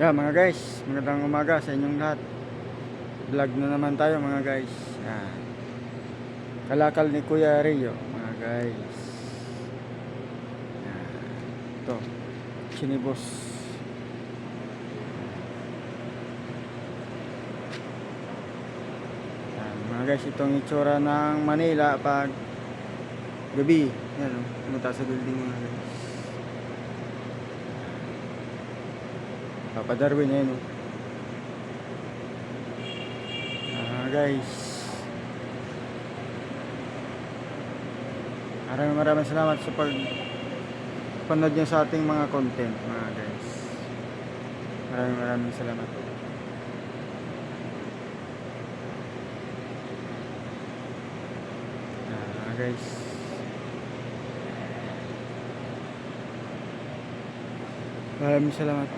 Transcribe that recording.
Yeah, mga guys, magandang umaga sa inyong lahat. Vlog na naman tayo mga guys. Yan. Kalakal ni Kuya Rio, mga guys. Yan. Ito, sinibos. Yan, mga guys, itong itsura ng Manila pag gabi. Yan, oh, sa building mga guys. Papa Darwin yan oh. Ah, guys. Maraming maraming salamat sa pag panood nyo sa ating mga content mga guys. Maraming maraming salamat. Ah, guys. Maraming salamat.